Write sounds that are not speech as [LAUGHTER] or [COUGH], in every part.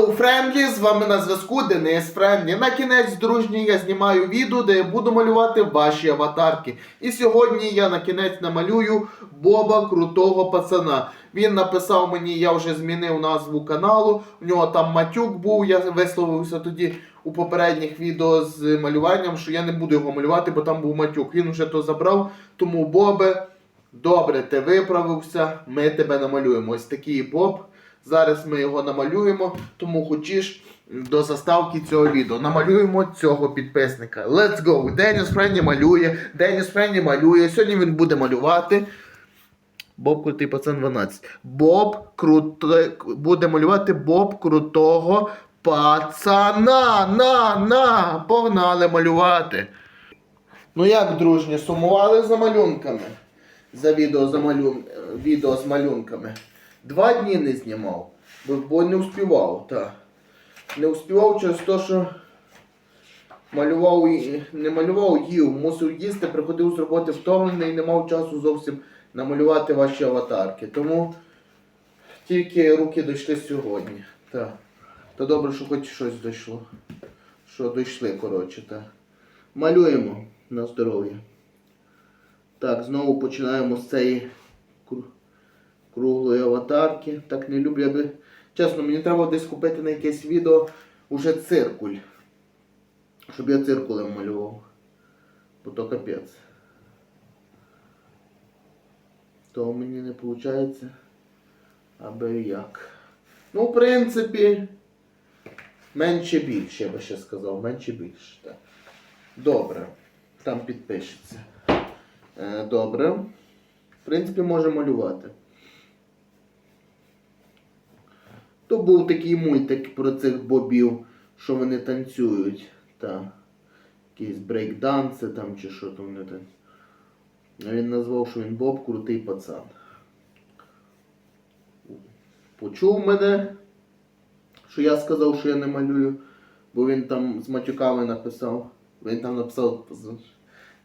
Hello Friendly, з вами на зв'язку Денис Френдлі. На кінець дружній я знімаю відео, де я буду малювати ваші аватарки. І сьогодні я на кінець намалюю Боба Крутого пацана. Він написав мені, я вже змінив назву каналу. У нього там матюк був. Я висловився тоді у попередніх відео з малюванням, що я не буду його малювати, бо там був матюк. Він вже то забрав. Тому Бобе, добре, ти виправився, ми тебе намалюємо. Ось такий Боб. Зараз ми його намалюємо, тому хочеш до заставки цього відео. Намалюємо цього підписника. Let's go! Деніс Френні малює, Деніс Френні малює. Сьогодні він буде малювати. Боб крутий пацан 12. Боб крутий. Буде малювати Боб крутого пацана. На, на! Погнали малювати. Ну як, дружні, сумували за малюнками? За відео, за малюн... відео з малюнками. Два дні не знімав, бо, бо не успівав, так. Не успівав через те, що малював не малював, їв, мусив їсти, приходив з роботи втомлений і не мав часу зовсім намалювати ваші аватарки. Тому тільки руки дійшли сьогодні. Так. То добре, що хоч щось дійшло. Що дійшли, коротше, так. Малюємо на здоров'я. Так, знову починаємо з цієї круглої аватарки. Так не люблю, би. Чесно, мені треба десь купити на якесь відео уже циркуль. Щоб я циркулем малював. Бо то капець. То мені не виходить. Аби як. Ну, в принципі, менше більше, я би ще сказав, менше більше. Так. Добре. Там підпишеться. Е, добре. В принципі, може малювати. То був такий мультик про цих бобів, що вони танцюють. Та. Якісь брейкданси там чи що там вони. А Він назвав, що він Боб крутий пацан. Почув мене, що я сказав, що я не малюю, бо він там з матюками написав. Він там написав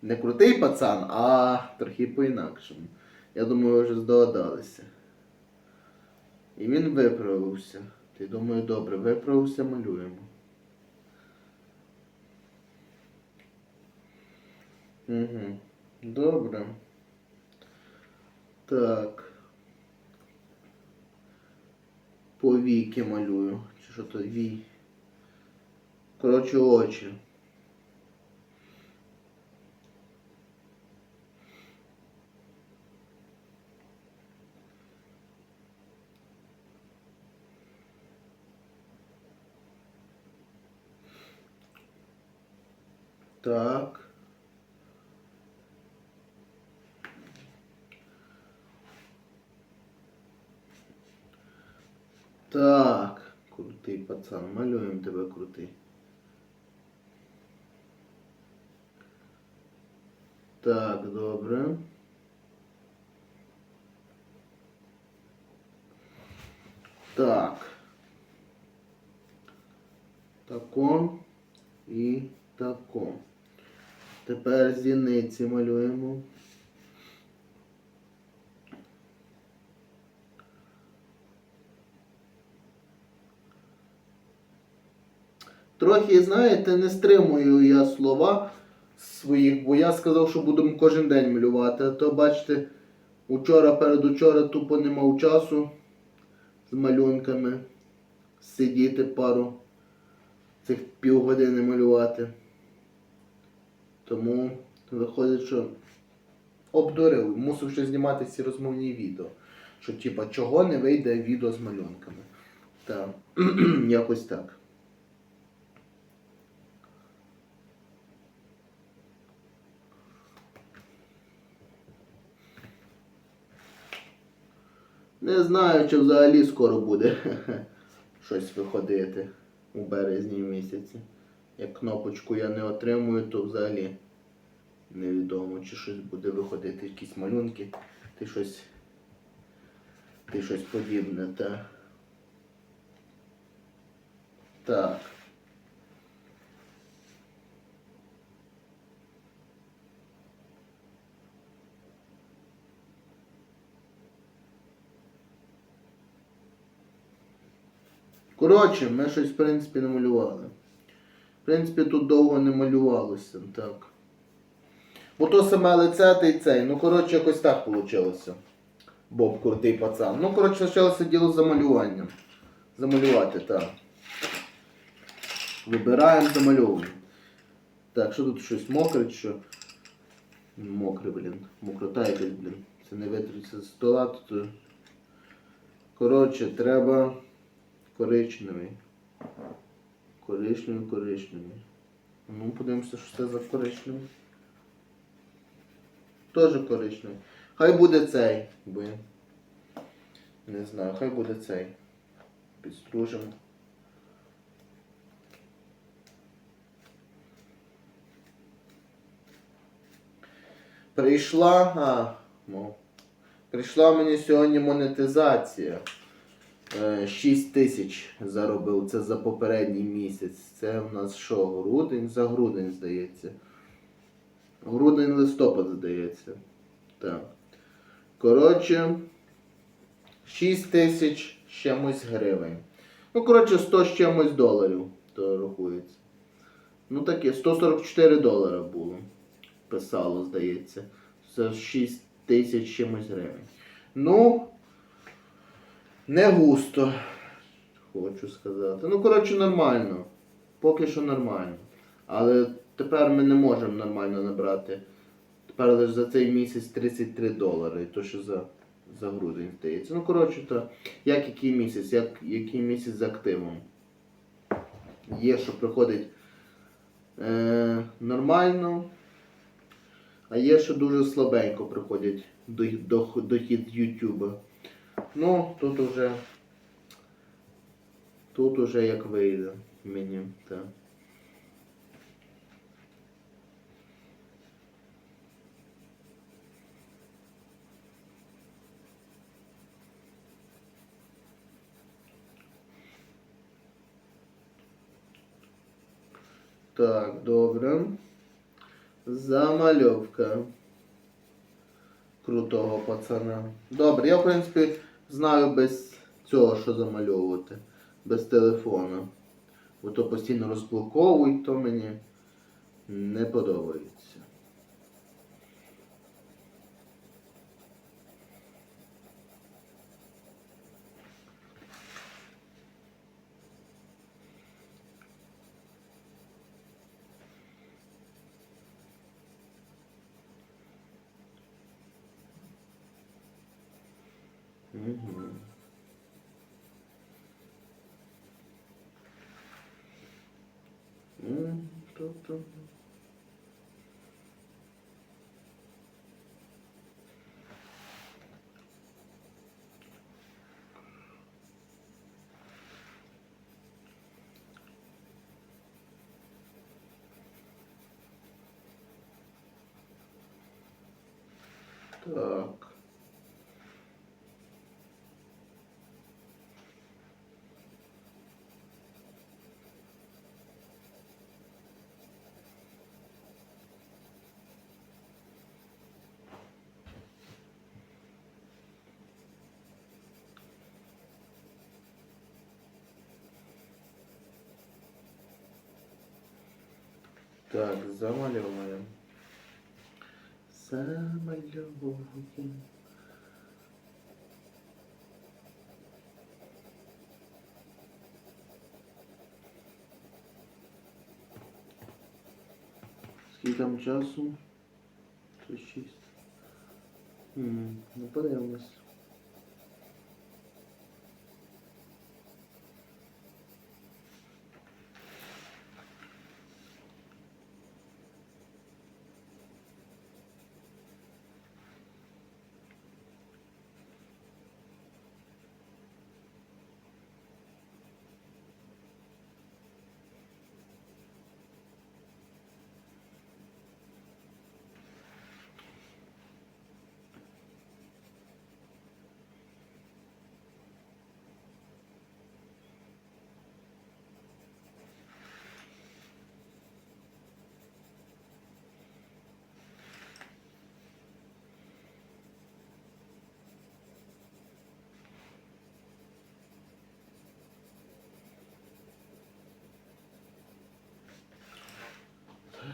не крутий пацан, а трохи по-інакшому. Я думаю, ви вже здогадалися. І він виправився. Ти думаю, добре, виправився, малюємо. Угу. Добре. Так. Повіки малюю. Чи що то вій? Коротше, очі. Так. Так, крутий пацан, малюємо тебе крутий. Так, добре. Так. Тако і тако. Тепер зіниці малюємо. Трохи, знаєте, не стримую я слова своїх, бо я сказав, що будемо кожен день малювати. А то бачите, учора передучора тупо не мав часу з малюнками сидіти пару цих півгодини малювати. Тому виходить, що обдурив, мусив ще знімати ці розмовні відео. Що типа чого не вийде відео з малюнками. Так, [CLEARS THROAT] якось так. Не знаю, чи взагалі скоро буде [LAUGHS] щось виходити у березні місяці. Як кнопочку я не отримую, то взагалі невідомо, чи щось буде виходити, якісь малюнки, ти щось. Ти щось подібне, та. Так. Коротше, ми щось, в принципі, намалювали. В принципі, тут довго не малювалося, так. Бо то саме лице та й цей. Ну, коротше, якось так вийшло. Боб крутий пацан. Ну, коротше, почалося діло замалюванням. Замалювати, так. Вибираємо, замальовуємо. Так, що тут щось мокре, що? Мокре, блін. Мокрота якась, блін. Це не витруться з стола тут. Коротше, треба коричневий. Коричневий, коричневий. Ну, подивимося, що це за коричневий. Тоже коричневий. Хай буде цей, бо я не знаю, хай буде цей. Підстружимо. Прийшла. А, ну, прийшла мені сьогодні монетизація. Е, 6 тисяч заробив. Це за попередній місяць. Це в нас що, грудень? За грудень, здається. Грудень листопад, здається. Так. Коротше, 6 тисяч з чимось гривень. Ну, коротше, 100 з чимось доларів то рахується. Ну таке, 144 долара було. Писало, здається. Це 6 тисяч чимось гривень. Ну, не густо, хочу сказати. Ну, коротше, нормально. Поки що нормально. Але тепер ми не можемо нормально набрати. Тепер лише за цей місяць 33 долари, то що за, за грудень здається. Ну, коротше, то як який місяць, як який місяць з активом. Є, що приходить е, нормально, а є, що дуже слабенько приходять до, до, дохід Ютуба. Ну, тут уже. Тут уже як вийде мені, так. Так, добре. Замальовка крутого пацана. Добре, я в принципі знаю без цього, що замальовувати. Без телефону. Бо то постійно розблоковують, то мені не подобається. Угу. М, то-то. Так. Так, замальовуємо. Замальовуємо. Скільки там часу? Це шість. М, Ну, подивимось.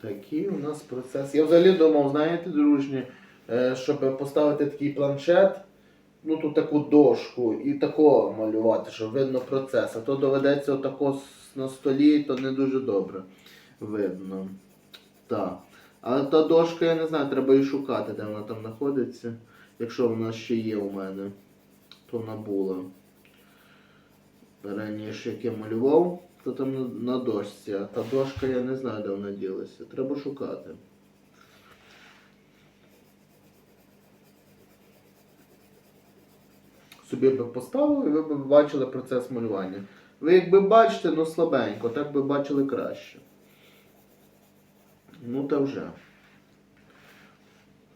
Такий у нас процес. Я взагалі думав, знаєте, дружні, е, щоб поставити такий планшет, ну тут таку дошку і тако малювати, щоб видно процес. А то доведеться отако на столі, то не дуже добре видно. Так. Але та дошка, я не знаю, треба її шукати, де вона там знаходиться. Якщо вона ще є у мене, то вона була. Раніше як я малював, то там на, на дошці, а та дошка я не знаю, де вона ділася. Треба шукати. Собі би поставили, і ви б бачили процес малювання. Ви якби бачите, ну слабенько, так би бачили краще. Ну та вже.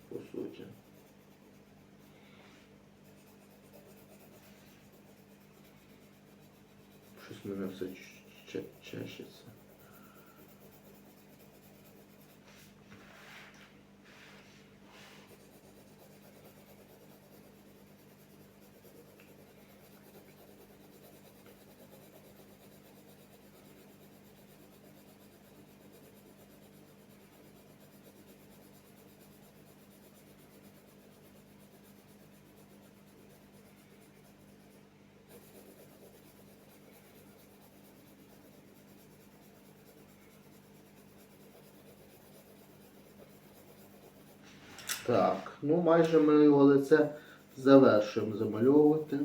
По суті. Щось мене все ч- ч- чешеться. Так, ну майже ми його лице завершуємо замальовувати.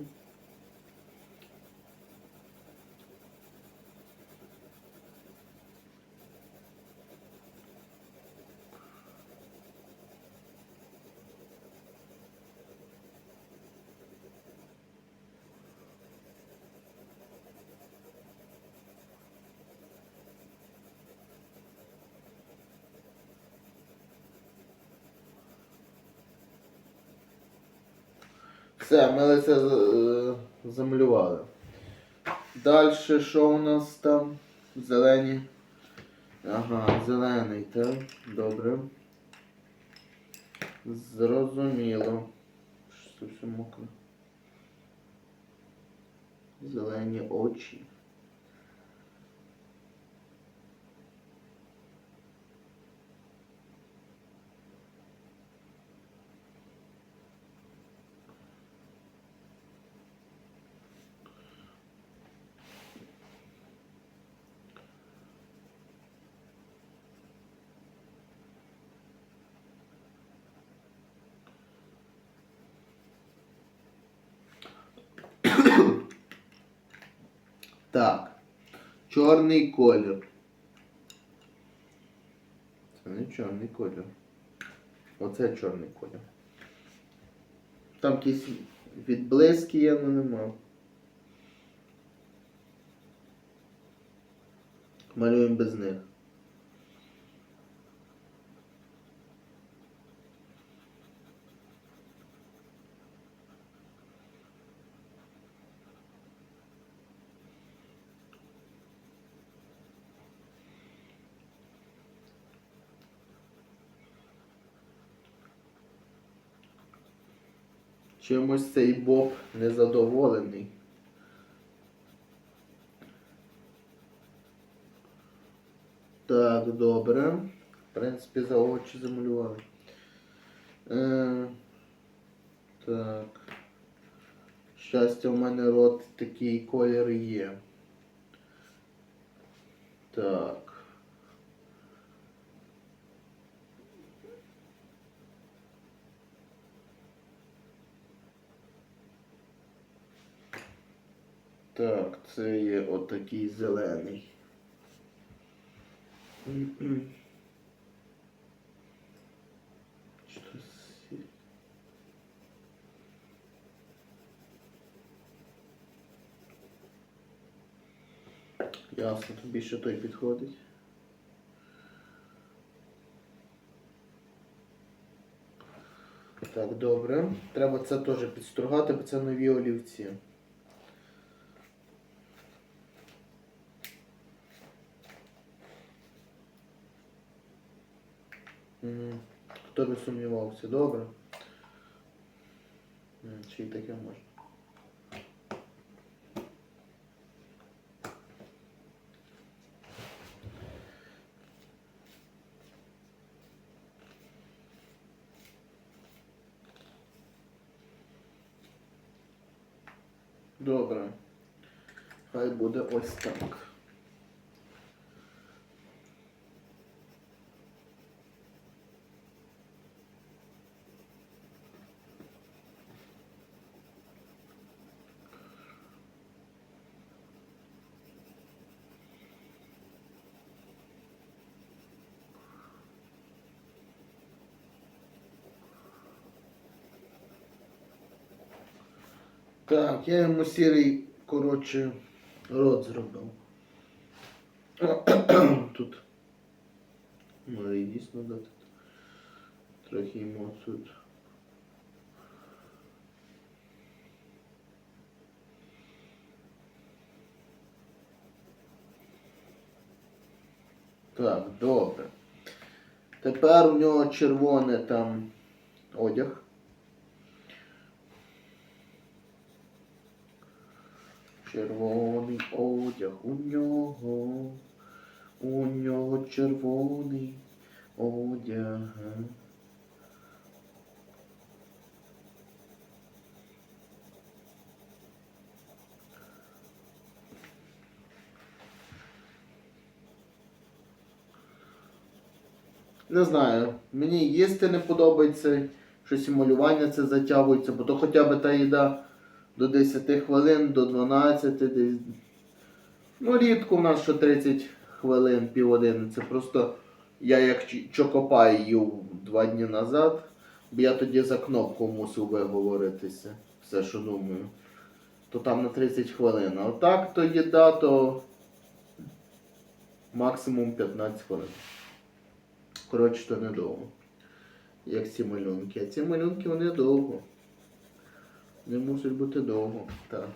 Все, ми лице е, замалювали. Далі що у нас там? Зелені. Ага, зелений, так? Добре. Зрозуміло. Що це все мокре? Зелені очі. Так. Чорний колір. Це не чорний колір. Оце чорний колір. Там якісь відблиски є, але нема. Малюємо без них. Чимось цей Боб незадоволений. Так, добре. В принципі, за очі замалювали. Е, так. Щастя, у мене рот такий колір є. Так. Так, це є отакий зелений. Ясно, тобі ще той підходить. Так, добре. Треба це теж підстругати, бо це нові олівці. Хто би сумнівався, добре. Чи й таке можна. Добре. Хай буде ось так. Так, я йому сірий, коротше, рот зробив. [CLEARS THROAT] Тут. Може і дійсно дати. Трохи йому. Так, добре. Тепер у нього червоне там одяг. Червоний одяг у нього, у нього червоний одяг. Не знаю, мені їсти не подобається, щось і малювання це затягується, бо то хоча б та їда до 10 хвилин, до 12, десь. Ну, рідко в нас що 30 хвилин, півгодини. Це просто я як Чокопай їв два дні назад, бо я тоді за кнопку мусив виговоритися. Все, що думаю. То там на 30 хвилин. А отак то їда, то максимум 15 хвилин. Коротше, то недовго. Як ці малюнки. А ці малюнки вони довго. Не мусить бути довго. Так.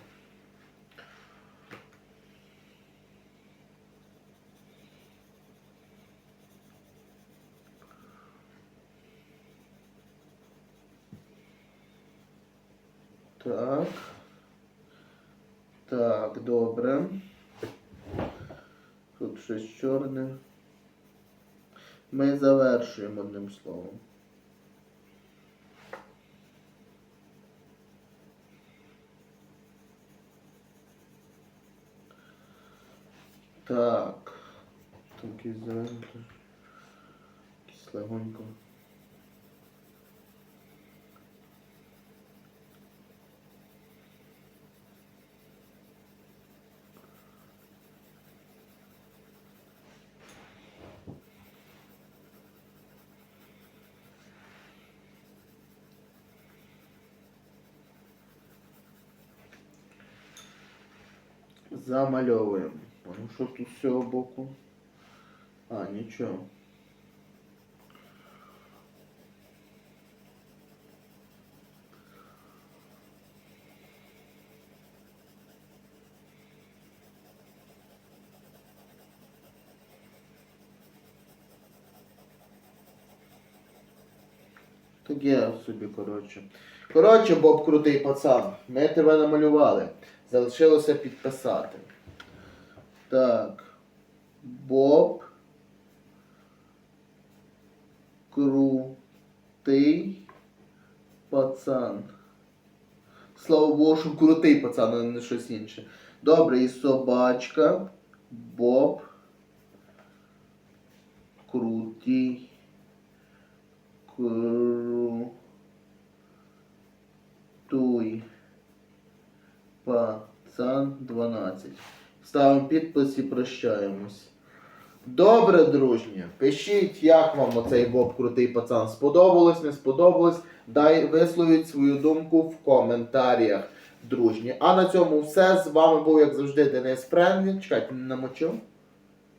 Так. Так, добре. Тут щось чорне. Ми завершуємо одним словом. Так. Там якийсь зелений. Якийсь. Замальовуємо. Ну що тут з цього боку? А, нічого. Таке собі, коротше. Коротше, Боб крутий пацан. Ми тебе намалювали. Залишилося підписати. Так. Боб. Крутий пацан. Слава Богу, що крутий пацан, а не щось інше. Добре, і собачка. Боб. Крутий. Крутий. Пацан 12. Ставимо підпис і прощаємось. Добре, дружні. Пишіть, як вам оцей Боб крутий пацан. Сподобалось, не сподобалось. Дай висловіть свою думку в коментарях. дружні. А на цьому все. З вами був, як завжди, Денис Френдлі. Чекайте, не намочив?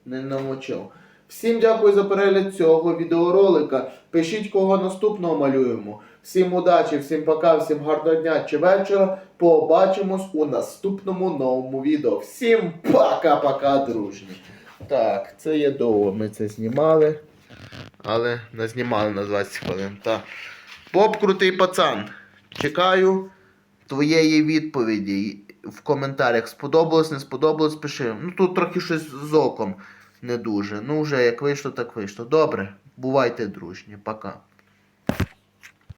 Не намочив. Всім дякую за перегляд цього відеоролика. Пишіть, кого наступного малюємо. Всім удачі, всім пока, всім гарного дня чи вечора. Побачимось у наступному новому відео. Всім пока-пока, дружні. Так, це є довго. Ми це знімали. Але не знімали на 20 хвилин. Так. Боб крутий пацан. Чекаю твоєї відповіді в коментарях. Сподобалось, не сподобалось, пиши. Ну тут трохи щось з оком не дуже. Ну вже як вийшло, так вийшло. Добре, бувайте дружні. Пока.